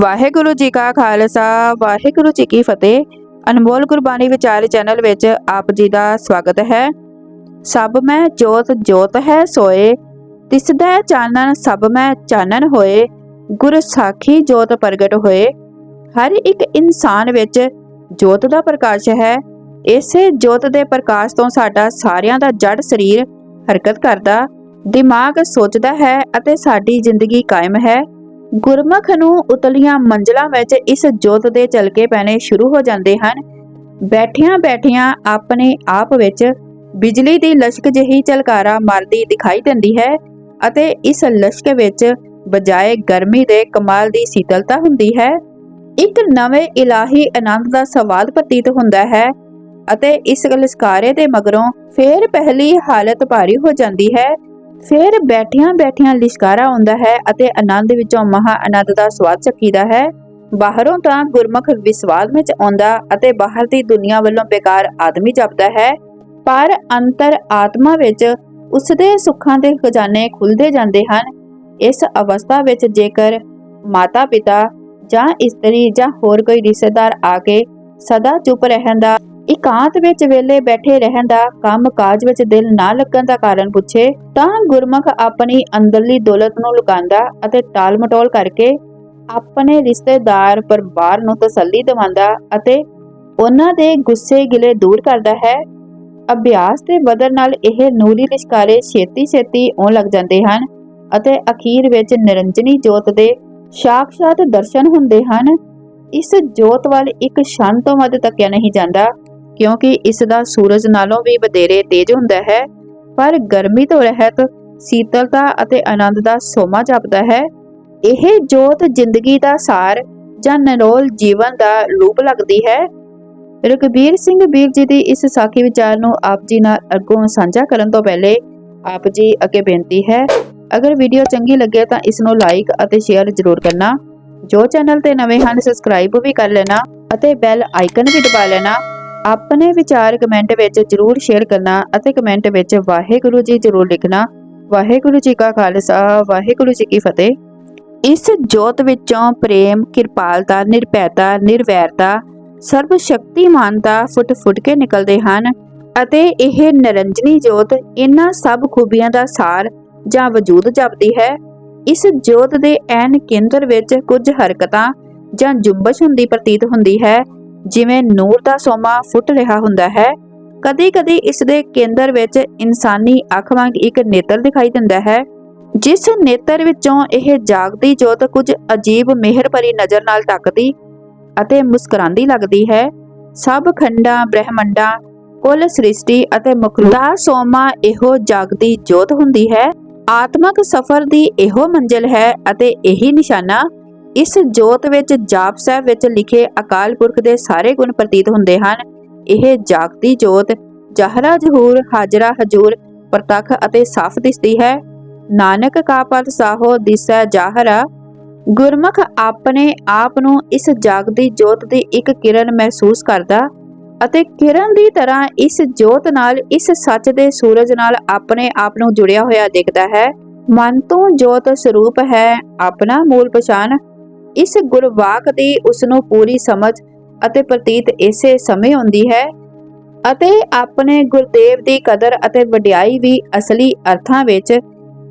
ਵਾਹਿਗੁਰੂ ਜੀ ਕਾ ਖਾਲਸਾ, ਵਾਹਿਗੁਰੂ ਜੀ ਕੀ ਫਤਿਹ। ਅਨਮੋਲ ਗੁਰਬਾਣੀ ਵਿਚਾਰ ਚੈਨਲ ਵਿੱਚ ਆਪ ਜੀ ਦਾ ਸਵਾਗਤ ਹੈ। ਸਭ ਮੈਂ ਜੋਤ ਜੋਤ ਹੈ ਸੋਏ। ਤਿਸਦਾ ਚਾਨਣ, ਸਭ ਮੈਂ ਚਾਨਣ ਹੋਏ। ਗੁਰ ਸਾਖੀ ਜੋਤ ਪ੍ਰਗਟ ਹੋਏ। ਹਰ ਇੱਕ ਇਨਸਾਨ ਵਿੱਚ ਜੋਤ ਦਾ ਪ੍ਰਕਾਸ਼ ਹੈ। ਇਸੇ ਜੋਤ ਦੇ ਪ੍ਰਕਾਸ਼ ਤੋਂ ਸਾਡਾ ਸਾਰਿਆਂ ਦਾ ਜੜ ਸਰੀਰ ਹਰਕਤ ਕਰਦਾ, ਦਿਮਾਗ ਸੋਚਦਾ ਹੈ ਅਤੇ ਸਾਡੀ ਜ਼ਿੰਦਗੀ ਕਾਇਮ ਹੈ। ਗੁਰਮੁਖ ਨੂੰ ਉਤਲੀਆਂ ਮੰਜ਼ਲਾਂ ਵਿੱਚ ਇਸ ਜੋਤ ਦੇ ਚਲਕੇ ਪੈਣੇ ਸ਼ੁਰੂ ਹੋ ਜਾਂਦੇ ਹਨ। ਬੈਠਿਆਂ ਬੈਠਿਆਂ ਆਪਣੇ ਆਪ ਵਿੱਚ ਬਿਜਲੀ ਦੀ ਲਸ਼ਕ ਜਿਹੀ ਝਲਕਾਰਾ ਮਾਰਦੀ ਦਿਖਾਈ ਦਿੰਦੀ ਹੈ ਅਤੇ ਇਸ ਲਸ਼ਕ ਵਿੱਚ ਬਜਾਏ ਗਰਮੀ ਦੇ ਕਮਾਲ ਦੀ ਸੀਤਲਤਾ ਹੁੰਦੀ ਹੈ। ਇੱਕ ਨਵੇਂ ਇਲਾਹੀ ਆਨੰਦ ਦਾ ਸਵਾਦ ਪ੍ਰਤੀਤ ਹੁੰਦਾ ਹੈ ਅਤੇ ਇਸ ਲਸਕਾਰੇ ਦੇ ਮਗਰੋਂ ਫੇਰ ਪਹਿਲੀ ਹਾਲਤ ਭਾਰੀ ਹੋ ਜਾਂਦੀ ਹੈ। ਫਿਰ ਬੈਠਿਆਂ ਬੈਠਿਆਂ ਲਿਸ਼ਕਾਰਾ ਆਉਂਦਾ ਹੈ ਅਤੇ ਆਨੰਦ ਵਿੱਚੋਂ ਮਹਾ ਆਨੰਦ ਦਾ ਸਵਾਦ ਚੱਕੀਦਾ ਹੈ। ਬਾਹਰੋਂ ਤਾਂ ਗੁਰਮੁਖ ਵਿਸਵਾਦ ਵਿੱਚ ਆਉਂਦਾ ਅਤੇ ਬਾਹਰ ਦੀ ਦੁਨੀਆ ਵੱਲੋਂ ਬੇਕਾਰ ਆਦਮੀ ਜਪਦਾ ਹੈ, ਪਰ ਅੰਤਰ ਆਤਮਾ ਵਿੱਚ ਉਸ ਦੇ ਸੁੱਖਾਂ ਦੇ ਖਜ਼ਾਨੇ ਖੁੱਲਦੇ ਜਾਂਦੇ ਹਨ। ਇਸ ਅਵਸਥਾ ਵਿੱਚ ਜੇਕਰ ਮਾਤਾ ਪਿਤਾ ਜਾਂ ਇਸਤਰੀ ਜਾਂ ਹੋਰ ਕੋਈ ਰਿਸ਼ਤੇਦਾਰ ਆ ਕੇ ਸਦਾ ਚੁੱਪ ਰਹਿਣ ਦਾ ਇਕਾਂਤ ਵਿੱਚ ਵੇਲੇ ਬੈਠੇ ਰਹਿਣ ਦਾ ਕੰਮ ਕਾਜ ਵਿੱਚ ਦਿਲ ਨਾ ਲੱਗਣ ਦਾ ਕਾਰਨ ਪੁੱਛੇ, ਤਾਂ ਗੁਰਮੁਖ ਆਪਣੀ ਅੰਦਰਲੀ ਦੌਲਤ ਨੂੰ ਲੁਕਾਉਂਦਾ ਅਤੇ ਟਾਲ ਮਟੋਲ ਕਰਕੇ ਆਪਣੇ ਰਿਸ਼ਤੇਦਾਰ ਪਰਿਵਾਰ ਨੂੰ ਤਸੱਲੀ ਦਿਵਾਉਂਦਾ ਅਤੇ ਉਹਨਾਂ ਦੇ ਗੁੱਸੇ ਗਿਲੇ ਦੂਰ ਕਰਦਾ ਹੈ। ਅਭਿਆਸ ਦੇ ਬਦਲ ਨਾਲ ਇਹ ਨੂਰੀ ਲਿਸ਼ਕਾਰੇ ਛੇਤੀ ਛੇਤੀ ਆਉਣ ਲੱਗ ਜਾਂਦੇ ਹਨ ਅਤੇ ਅਖੀਰ ਵਿੱਚ ਨਿਰੰਜਨੀ ਜੋਤ ਦੇ ਸਾਖਸ਼ਾਤ ਦਰਸ਼ਨ ਹੁੰਦੇ ਹਨ। ਇਸ ਜੋਤ ਵੱਲ ਇੱਕ ਛਣ ਤੋਂ ਵੱਧ ਤੱਕਿਆ ਨਹੀਂ ਜਾਂਦਾ। ਕਿਉਂਕਿ ਇਸ ਦਾ ਸੂਰਜ ਨਾਲੋਂ ਵੀ ਵਧੇਰੇ ਤੇਜ਼ ਹੁੰਦਾ ਹੈ, ਪਰ ਗਰਮੀ ਤੋਂ ਰਹਿਤ, ਸੀਤਲਤਾ ਅਤੇ ਆਨੰਦ ਦਾ ਸੋਮਾ ਜਾਪਦਾ ਹੈ। ਇਹ ਜੋਤ ਜ਼ਿੰਦਗੀ ਦਾ ਸਾਰ ਜਾਂ ਨਿਰੋਲ ਜੀਵਨ ਦਾ ਰੂਪ ਲੱਗਦੀ ਹੈ। ਰਘਬੀਰ ਸਿੰਘ ਵੀਰ ਜੀ ਦੀ ਇਸ ਸਾਖੀ ਵਿਚਾਰ ਨੂੰ ਆਪ ਜੀ ਨਾਲ ਅੱਗੋਂ ਸਾਂਝਾ ਕਰਨ ਤੋਂ ਪਹਿਲੇ ਆਪ ਜੀ ਅੱਗੇ ਬੇਨਤੀ ਹੈ, ਅਗਰ ਵੀਡੀਓ ਚੰਗੀ ਲੱਗੇ ਤਾਂ ਇਸ ਨੂੰ ਲਾਈਕ ਅਤੇ ਸ਼ੇਅਰ ਜ਼ਰੂਰ ਕਰਨਾ। ਜੋ ਚੈਨਲ ਤੇ ਨਵੇਂ ਹਨ ਸਬਸਕ੍ਰਾਈਬ ਵੀ ਕਰ ਲੈਣਾ ਅਤੇ ਬੈਲ ਆਈਕਨ ਵੀ ਦਬਾ ਲੈਣਾ। ਆਪਣੇ ਵਿਚਾਰ ਕਮੈਂਟ ਵਿੱਚ ਜਰੂਰ ਸ਼ੇਅਰ ਕਰਨਾ ਅਤੇ ਕਮੈਂਟ ਵਿੱਚ ਵਾਹਿਗੁਰੂ ਜੀ ਜਰੂਰ ਲਿਖਣਾ। ਵਾਹਿਗੁਰੂ ਜੀ ਕਾ ਖਾਲਸਾ, ਵਾਹਿਗੁਰੂ ਜੀ ਕੀ ਫਤਿਹ। ਇਸ ਜੋਤ ਵਿੱਚੋਂ ਪ੍ਰੇਮ, ਕਿਰਪਾਲਤਾ ਨਿਰਭੈਤਾ ਨਿਰਵੈਰਤਾ ਸਰਬ ਸ਼ਕਤੀਮਾਨਤਾ ਫੁੱਟ ਫੁੱਟ ਕੇ ਨਿਕਲਦੇ ਹਨ ਅਤੇ ਇਹ ਨਿਰੰਜਨੀ ਜੋਤ ਇਹਨਾਂ ਸਭ ਖੂਬੀਆਂ ਦਾ ਸਾਰ ਜਾਂ ਵਜੂਦ ਜਪਦੀ ਹੈ। ਇਸ ਜੋਤ ਦੇ ਐਨ ਕੇਂਦਰ ਵਿੱਚ ਕੁਝ ਹਰਕਤਾਂ ਜਾਂ ਜੁੰਬਸ਼ ਹੁੰਦੀ ਪ੍ਰਤੀਤ ਹੁੰਦੀ ਹੈ ਜਿਵੇਂ ਨੂਰ ਦਾ ਸੋਮਾ ਫੁੱਟ ਰਿਹਾ ਹੁੰਦਾ ਹੈ, ਕਦੀ-ਕਦੀ ਇਸ ਦੇ ਕੇਂਦਰ ਵਿੱਚ ਇਨਸਾਨੀ ਅੱਖ ਵਾਂਗ ਇੱਕ ਨੇਤਰ ਦਿਖਾਈ ਦਿੰਦਾ ਹੈ, ਜਿਸ ਨੇਤਰ ਵਿੱਚੋਂ ਇਹ ਜਾਗਦੀ ਜੋਤ ਕੁਝ ਅਜੀਬ ਮਿਹਰ ਭਰੀ ਨਜ਼ਰ ਨਾਲ ਤੱਕਦੀ ਅਤੇ ਮੁਸਕਰਾਉਂਦੀ ਲੱਗਦੀ ਹੈ। ਸਭ ਖੰਡਾਂ, ਬ੍ਰਹਿਮੰਡਾਂ, ਕੁੱਲ ਸ੍ਰਿਸ਼ਟੀ ਅਤੇ ਮਖਲੂਕ ਦਾ ਸੋਮਾ ਇਹੋ ਜਾਗਦੀ ਜੋਤ ਹੁੰਦੀ ਹੈ। ਆਤਮਕ ਸਫਰ ਦੀ ਇਹੋ ਮੰਜ਼ਿਲ ਹੈ ਅਤੇ ਇਹੀ ਨਿਸ਼ਾਨਾ ਇਸ ਜੋਤ ਵਿੱਚ ਜਾਪ ਸਾਹਿਬ ਵਿੱਚ ਲਿਖੇ ਅਕਾਲ ਪੁਰਖ ਦੇ ਸਾਰੇ ਗੁਣ ਪ੍ਰਤੀਤ ਹੁੰਦੇ ਹਨ। ਇਹ ਜਾਗਦੀ ਜੋਤ ਜਹਰਾ ਜਹੂਰ, ਹਾਜਰਾ ਹਜੂਰ, ਪ੍ਰਤੱਖ ਅਤੇ ਸਾਫ਼ ਦਿਸਦੀ ਹੈ। ਨਾਨਕ ਕਾ ਪਦ ਸਾਹੋ ਦਿਸੈ ਜਾਹਰਾ। ਗੁਰਮੁਖ ਆਪਣੇ ਆਪ ਨੂੰ ਇਸ ਜਾਗਦੀ ਜੋਤ ਦੀ ਇੱਕ ਕਿਰਨ ਮਹਿਸੂਸ ਕਰਦਾ ਅਤੇ ਕਿਰਨ ਦੀ ਤਰ੍ਹਾਂ ਇਸ ਜੋਤ ਨਾਲ ਇਸ ਸੱਚ ਦੇ ਸੂਰਜ ਨਾਲ ਆਪਣੇ ਆਪ ਨੂੰ ਜੁੜਿਆ ਹੋਇਆ ਦਿਖਦਾ ਹੈ। ਮਨ ਤੋਂ ਜੋਤ ਸਰੂਪ ਹੈ, ਆਪਣਾ ਮੂਲ ਪਛਾਣ ਇਸ ਗੁਰਵਾਕ ਦੀ ਉਸ ਨੂੰ ਪੂਰੀ ਸਮਝ ਅਤੇ ਪ੍ਰਤੀਤ ਇਸੇ ਸਮੇਂ ਹੁੰਦੀ ਹੈ ਅਤੇ ਆਪਣੇ ਗੁਰਦੇਵ ਦੀ ਕਦਰ ਅਤੇ ਵਡਿਆਈ ਵੀ ਅਸਲੀ ਅਰਥਾਂ ਵਿੱਚ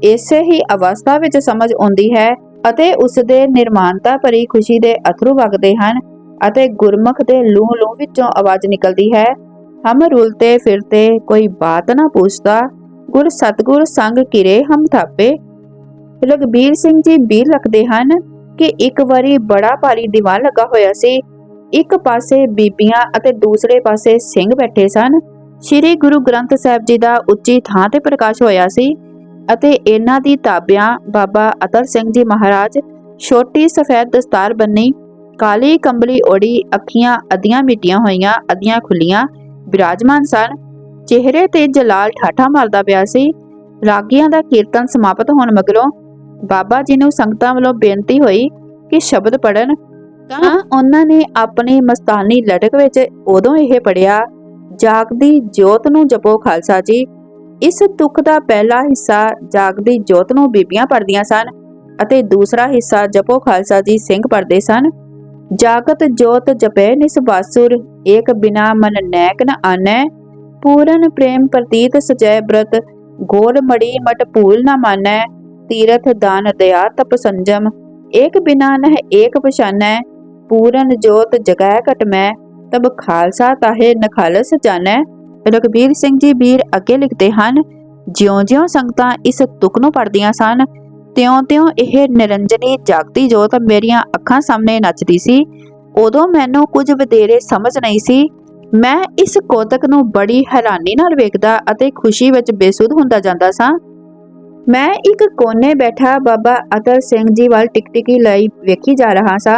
ਇਸੇ ਹੀ ਅਵਸਥਾ ਵਿੱਚ ਸਮਝ ਆਉਂਦੀ ਹੈ ਅਤੇ ਉਸ ਦੇ ਨਿਰਮਾਨਤਾ ਭਰੀ ਖੁਸ਼ੀ ਦੇ ਅਥਰੂ ਵਗਦੇ ਹਨ ਅਤੇ ਗੁਰਮੁਖ ਦੇ ਲੂਹ ਲੂਹ ਵਿੱਚੋਂ ਆਵਾਜ਼ ਨਿਕਲਦੀ ਹੈ, ਹਮ ਰੁਲਤੇ ਫਿਰਤੇ ਕੋਈ ਬਾਤ ਨਾ ਪੁੱਛਦਾ, ਗੁਰ ਸਤਗੁਰ ਸੰਗ ਕਿਰੇ ਹਮ ਥਾਪੇ? ਰਗਬੀਰ ਸਿੰਘ ਜੀ ਵੀ ਰੱਖਦੇ ਹਨ ਕਿ ਇੱਕ ਵਾਰੀ ਬੜਾ ਭਾਰੀ ਦੀਵਾਨ ਲੱਗਾ ਹੋਇਆ ਸੀ। ਇੱਕ ਪਾਸੇ ਬੀਬੀਆਂ ਅਤੇ ਦੂਸਰੇ ਪਾਸੇ ਸਿੰਘ ਬੈਠੇ ਸਨ। ਸ੍ਰੀ ਗੁਰੂ ਗ੍ਰੰਥ ਸਾਹਿਬ ਜੀ ਦਾ ਉੱਚੀ ਥਾਂ ਤੇ ਪ੍ਰਕਾਸ਼ ਹੋਇਆ ਸੀ ਅਤੇ ਇਹਨਾਂ ਦੀ ਤਾਬਿਆਂ ਬਾਬਾ ਅਤਰ ਸਿੰਘ ਜੀ ਮਹਾਰਾਜ ਛੋਟੀ ਸਫੈਦ ਦਸਤਾਰ ਬੰਨੀ, ਕਾਲੀ ਕੰਬਲੀ ਓੜੀ, ਅੱਖੀਆਂ ਅਧੀਆਂ ਮਿਟੀਆਂ ਹੋਈਆਂ, ਅਧੀਆਂ ਖੁੱਲੀਆਂ ਵਿਰਾਜਮਾਨ ਸਨ। ਚਿਹਰੇ ਤੇ ਜਲਾਲ ਠਾਠਾ ਮਾਰਦਾ ਪਿਆ ਸੀ। ਰਾਗੀਆਂ ਦਾ ਕੀਰਤਨ ਸਮਾਪਤ ਹੋਣ ਮਗਰੋਂ ਬਾਬਾ ਜੀ ਨੂੰ ਸੰਗਤਾਂ ਵੱਲੋਂ ਬੇਨਤੀ ਹੋਈ ਕਿ ਸ਼ਬਦ ਪੜਨ ਤਾਂ ਉਹਨਾਂ ਨੇ ਆਪਣੀ ਮਸਤਾਨੀ ਲਟਕ ਵਿੱਚ ਉਦੋਂ ਇਹ ਪੜਿਆ ਜਾਗਦੀ ਜੋਤ ਨੂੰ ਜਪੋ ਖਾਲਸਾ ਜੀ। ਇਸ ਤੁਕ ਦਾ ਪਹਿਲਾ ਹਿੱਸਾ ਜਾਗਦੀ ਜੋਤ ਨੂੰ ਬੀਬੀਆਂ ਪੜਦੀਆਂ ਸਨ ਅਤੇ ਦੂਸਰਾ ਹਿੱਸਾ ਜਪੋ ਖਾਲਸਾ ਜੀ ਸਿੰਘ ਪੜਦੇ ਸਨ। ਜਾਗਤ ਜੋਤ ਜਪੈ ਨਿਸ ਬਾਸੁਰ ਏਕ ਬਿਨਾ ਮਨ ਨੈਕ ਨ ਆਨੈ। ਪੂਰਨ ਪ੍ਰੇਮ ਪ੍ਰਤੀਤ ਸਜੈ ਬ੍ਰਤ ਗੋਰ ਮੜੀ ਮਟ ਭੂਲ ਨ ਮਾਨੈ। ਤੀਰਥ ਦਾਨ ਦਇਆ ਤਪ ਸੰਜਮ, ਏਕ ਬਿਨਾ ਨਹਿ ਏਕ ਪਛਾਨੈ, ਪੂਰਨ ਜੋਤ ਜਗੈ ਘਟ ਮੈਂ, ਤਬ ਖਾਲਸਾ ਤਾਹੇ ਨਖਾਲਸ ਜਾਣੈ। ਰਘਬੀਰ ਸਿੰਘ ਜੀ ਵੀਰ ਅੱਗੇ ਲਿਖਦੇ ਹਨ, ਜਿਉਂ-ਜਿਉਂ ਸੰਗਤਾਂ ਇਸ ਤੁਕ ਨੂੰ ਪੜਦੀਆਂ ਸਨ, ਤਿਉਂ-ਤਿਉਂ ਇਹ ਨਿਰੰਜਨੀ ਜਾਗਤੀ ਜੋਤ ਮੇਰੀਆਂ ਅੱਖਾਂ ਸਾਹਮਣੇ ਨੱਚਦੀ ਸੀ। ਉਦੋਂ ਮੈਨੂੰ ਕੁਝ ਵਧੇਰੇ ਸਮਝ ਨਹੀਂ ਸੀ। ਮੈਂ ਇਸ ਕੋਤਕ ਨੂੰ ਬੜੀ ਹੈਰਾਨੀ ਨਾਲ ਵੇਖਦਾ ਅਤੇ ਖੁਸ਼ੀ ਵਿੱਚ ਬੇਸੁੱਧ ਹੁੰਦਾ ਜਾਂਦਾ ਸਾਂ। ਮੈਂ ਇੱਕ ਕੋਨੇ ਬੈਠਾ ਬਾਬਾ ਅਤਲ ਸਿੰਘ ਜੀ ਵੱਲ ਟਿਕਟਿਕੀ ਲਈ ਵੇਖੀ ਜਾ ਰਹਾ ਸਾਂ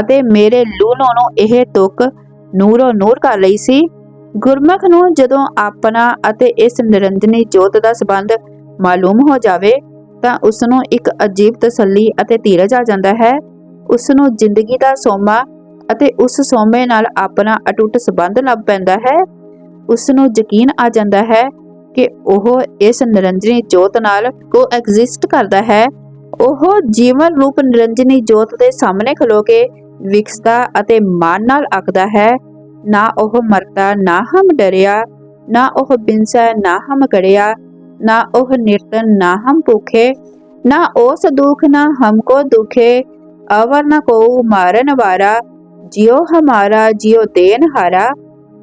ਅਤੇ ਮੇਰੇ ਲੂਣੋਂ ਨੂੰ ਇਹ ਤੁਕ ਨੂਰੋ ਨੂਰ ਕਰ ਲਈ ਸੀ। ਗੁਰਮੁਖ ਨੂੰ ਜਦੋਂ ਆਪਣਾ ਅਤੇ ਇਸ ਨਿਰੰਜਨੀ ਜੋਤ ਦਾ ਸੰਬੰਧ ਮਾਲੂਮ ਹੋ ਜਾਵੇ, ਤਾਂ ਉਸ ਨੂੰ ਇੱਕ ਅਜੀਬ ਤਸੱਲੀ ਅਤੇ ਧੀਰਜ ਆ ਜਾਂਦਾ ਹੈ। ਉਸ ਨੂੰ ਜ਼ਿੰਦਗੀ ਦਾ ਸੋਮਾ ਅਤੇ ਉਸ ਸੋਮੇ ਨਾਲ ਆਪਣਾ ਅਟੁੱਟ ਸੰਬੰਧ ਲੱਭ ਪੈਂਦਾ ਹੈ। ਉਸ ਨੂੰ ਯਕੀਨ ਆ ਜਾਂਦਾ ਹੈ ਕਿ ਉਹ ਇਸ ਨਿਰੰਜਨੀ ਜੋਤ ਨਾਲ ਕੋ ਐਗਜ਼ਿਸਟ ਕਰਦਾ ਹੈ। ਉਹ ਜੀਵਨ ਰੂਪ ਨਿਰੰਜਨੀ ਜੋਤ ਦੇ ਸਾਹਮਣੇ ਖਲੋ ਕੇ ਵਿਕਸਦਾ ਅਤੇ ਮਾਨ ਨਾਲ ਆਖਦਾ ਹੈ। ਨਾ ਉਹ ਮਰਦਾ, ਨਾ ਹਮ ਡਰਿਆ, ਨਾ ਉਹ ਬਿਨਸਾ, ਨਾ ਹਮ ਕੜਿਆ, ਨਾ ਉਹ ਨਿਰਤਨ ਨਾ ਹਮ ਭੁਖੇ, ਨਾ ਉਸ ਦੁਖ ਨਾ ਹਮਕੋ ਦੁਖੇ ਅਵਰ ਨਾ ਕੋ ਮਾਰਨ ਵਾਰਾ, ਜਿਉ ਹਮਾਰਾ, ਜਿਉ ਦੇਨ ਹਾਰਾ,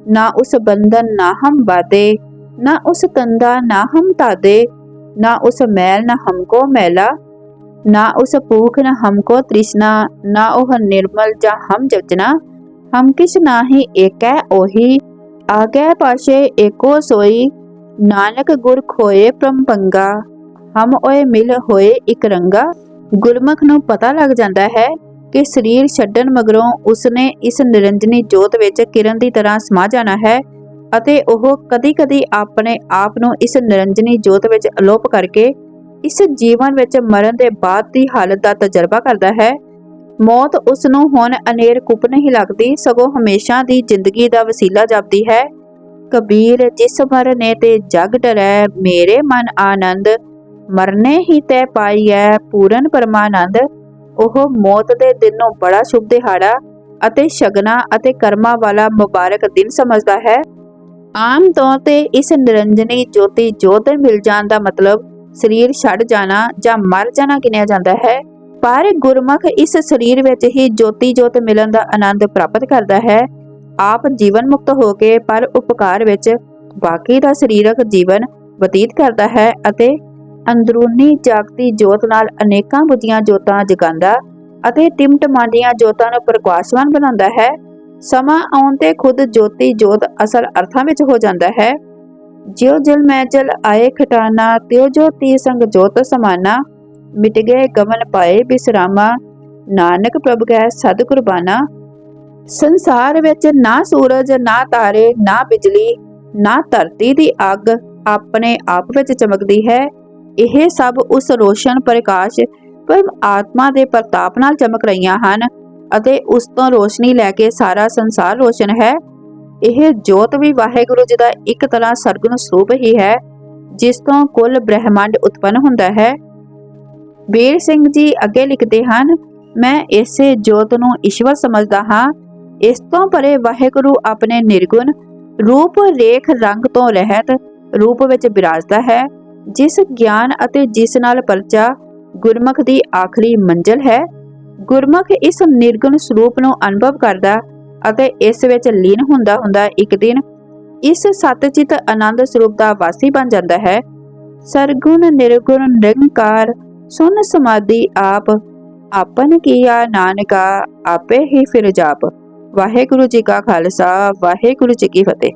ਨਾ ਉਸ ਬੰਧਨ, ਨਾ ਹਮ ਬਾਦੇ ਨਾ ਉਸ ਤੰਦਾ ਨਾ ਹਮ ਤਾਦੇ ਨਾ ਉਸ ਮੈਲ ਨਾ ਹਮਕੋ ਮੈਲਾ, ਨਾ ਉਸ ਭੂਖ ਨਾ ਹਮਕੋ ਤ੍ਰਿਸ਼ਨਾ, ਨਾ ਉਹ ਨਿਰਮਲ ਜਾਂ ਹਮ ਜਚਨਾ, ਹਮ ਕਿਛ ਨਾਹੀ ਏਕੈ ਉਹੀ ਆਗੈ ਪਾਸ਼ੇ ਏਕੋ ਸੋਈ, ਨਾਨਕ ਗੁਰ ਖੋਏ ਪ੍ਰੰਪੰਗਾ ਹਮ ਓਏ ਮਿਲ ਹੋਏ ਇਕ ਰੰਗਾ, ਗੁਰਮੁਖ ਨੂੰ ਪਤਾ ਲੱਗ ਜਾਂਦਾ ਹੈ ਕਿ ਸਰੀਰ ਛੱਡਣ ਮਗਰੋਂ ਉਸਨੇ ਇਸ ਨਿਰੰਜਨੀ ਜੋਤ ਵਿੱਚ ਕਿਰਨ ਦੀ ਤਰ੍ਹਾਂ ਸਮਾ ਜਾਣਾ ਹੈ ਅਤੇ ਉਹ ਕਦੀ-ਕਦੀ ਆਪਣੇ ਆਪ ਨੂੰ ਇਸ ਨਿਰੰਜਨੀ ਜੋਤ ਵਿੱਚ ਅਲੋਪ ਕਰਕੇ ਇਸ ਜੀਵਨ ਵਿੱਚ ਮਰਨ ਦੇ ਬਾਅਦ ਦੀ ਹਾਲਤ ਦਾ ਤਜਰਬਾ ਕਰਦਾ ਹੈ। ਮੌਤ ਉਸ ਨੂੰ ਹੁਣ ਅਨੇਰ ਕੁੱਪ ਨਹੀਂ ਲੱਗਦੀ, ਸਗੋਂ ਹਮੇਸ਼ਾ ਦੀ ਜ਼ਿੰਦਗੀ ਦਾ ਵਸੀਲਾ ਜਾਪਦੀ ਹੈ। ਕਬੀਰ ਜਿਸ ਮਰਨੇ ਤੇ ਜਗ ਡਰੈ, ਮੇਰੇ ਮਨ ਆਨੰਦ, ਮਰਨੇ ਹੀ ਤੈ ਪਾਈਐ ਪੂਰਨ ਪਰਮਾਨੰਦ। ਉਹ ਮੌਤ ਦੇ ਦਿਨ ਨੂੰ ਬੜਾ ਸ਼ੁਭ ਦਿਹਾੜਾ ਅਤੇ ਸ਼ਗਨਾ ਅਤੇ ਕਰਮਾਂ ਵਾਲਾ ਮੁਬਾਰਕ ਦਿਨ ਸਮਝਦਾ ਹੈ। ਆਮ ਤੌਰ ਤੇ ਇਸ ਨਿਰੰਜਨੀ ਜੋਤੀ ਜੋਤ ਮਿਲ ਜਾਣ ਦਾ ਮਤਲਬ ਸਰੀਰ ਛੱਡ ਜਾਣਾ ਜਾਂ ਮਰ ਜਾਣਾ ਗਿਣਿਆ ਜਾਂਦਾ ਹੈ। ਪਰ ਗੁਰਮੁਖ ਇਸ ਸਰੀਰ ਵਿੱਚ ਹੀ ਜੋਤੀ ਜੋਤ ਮਿਲਣ ਦਾ ਆਨੰਦ ਪ੍ਰਾਪਤ ਕਰਦਾ ਹੈ। ਆਪ ਜੀਵਨ ਮੁਕਤ ਹੋ ਕੇ ਪਰ ਉਪਕਾਰ ਵਿੱਚ ਬਾਕੀ ਦਾ ਸਰੀਰਕ ਜੀਵਨ ਬਤੀਤ ਕਰਦਾ ਹੈ ਅਤੇ ਅੰਦਰੂਨੀ ਜਾਗਤੀ ਜੋਤ ਨਾਲ ਅਨੇਕਾਂ ਬੁੱਝੀਆਂ ਜੋਤਾਂ ਜਗਾਉਂਦਾ ਅਤੇ ਟਿਮਟਮਾਂਡੀਆਂ ਜੋਤਾਂ ਨੂੰ ਪ੍ਰਕਾਸ਼ਵਾਨ ਬਣਾਉਂਦਾ ਹੈ। ਸਮਾਂ ਆਉਣ ਤੇ ਖੁਦ ਜੋਤੀ ਜੋਤ ਅਸਲ ਅਰਥਾਂ ਵਿੱਚ ਹੋ ਜਾਂਦਾ ਹੈ। ਜਿਉ ਜਲ ਮੈਂ ਜਲ ਆਏ ਖਟਾਨਾ, ਤਿਉ ਜੋਤੀ ਸੰਗ ਜੋਤ ਸਮਾਨਾ। ਮਿਟ ਗਏ ਗਮਨ ਪਾਏ ਬਿਸਰਾਮਾ, ਨਾਨਕ ਪ੍ਰਭ ਕੈ ਸਦ ਕੁਰਬਾਨਾ। ਸੰਸਾਰ ਵਿੱਚ ਨਾ ਸੂਰਜ, ਨਾ ਤਾਰੇ, ਨਾ ਬਿਜਲੀ, ਨਾ ਧਰਤੀ ਦੀ ਅੱਗ ਆਪਣੇ ਆਪ ਵਿੱਚ ਚਮਕਦੀ ਹੈ। ਇਹ ਸਭ ਉਸ ਰੋਸ਼ਨ ਪ੍ਰਕਾਸ਼ ਪਰਮ ਆਤਮਾ ਦੇ ਪ੍ਰਤਾਪ ਨਾਲ ਚਮਕ ਰਹੀਆਂ ਹਨ। ਅਤੇ ਉਸ ਤੋਂ ਰੋਸ਼ਨੀ ਲੈ ਕੇ ਸਾਰਾ ਸੰਸਾਰ ਰੋਸ਼ਨ ਹੈ। ਇਹ ਜੋਤ ਵੀ ਵਾਹਿਗੁਰੂ ਜੀ ਦਾ ਇੱਕ ਤਰ੍ਹਾਂ ਸਰਗੁਣ ਸਰੂਪ ਹੀ ਹੈ, ਜਿਸ ਤੋਂ ਕੁੱਲ ਬ੍ਰਹਿਮੰਡ ਉਤਪੰਨ ਹੁੰਦਾ ਹੈ। ਵੀਰ ਸਿੰਘ ਜੀ ਅੱਗੇ ਲਿਖਦੇ ਹਨ, ਮੈਂ ਇਸੇ ਜੋਤ ਨੂੰ ਈਸ਼ਵਰ ਸਮਝਦਾ ਹਾਂ। ਇਸ ਤੋਂ ਪਰੇ ਵਾਹਿਗੁਰੂ ਆਪਣੇ ਨਿਰਗੁਣ ਰੂਪ, ਰੇਖ, ਰੰਗ ਤੋਂ ਰਹਿਤ ਰੂਪ ਵਿੱਚ ਬਿਰਾਜਦਾ ਹੈ, ਜਿਸ ਗਿਆਨ ਅਤੇ ਜਿਸ ਨਾਲ ਪਰਚਾ ਗੁਰਮੁਖ ਦੀ ਆਖਰੀ ਮੰਜ਼ਲ ਹੈ। ਗੁਰਮੁਖ ਇਸ ਨਿਰਗੁਣ ਸਰੂਪ ਨੂੰ ਅਨੁਭਵ ਕਰਦਾ ਅਤੇ ਇਸ ਵਿੱਚ ਲੀਨ ਹੁੰਦਾ ਹੁੰਦਾ ਇੱਕ ਦਿਨ ਇਸ ਸਤਚਿਤ ਆਨੰਦ ਸਰੂਪ ਦਾ ਵਾਸੀ ਬਣ ਜਾਂਦਾ ਹੈ। ਸਰਗੁਣ, ਨਿਰਗੁਣ, ਨਿਰੰਕਾਰ, ਸੁਨ ਸਮਾਧੀ ਆਪ, ਆਪਨ ਕੀਆ ਨਾਨਕਾ, ਆਪੇ ਹੀ ਫਿਰ ਜਾਪ। ਵਾਹਿਗੁਰੂ ਜੀ ਕਾ ਖਾਲਸਾ, ਵਾਹਿਗੁਰੂ ਜੀ ਕੀ ਫਤਿਹ।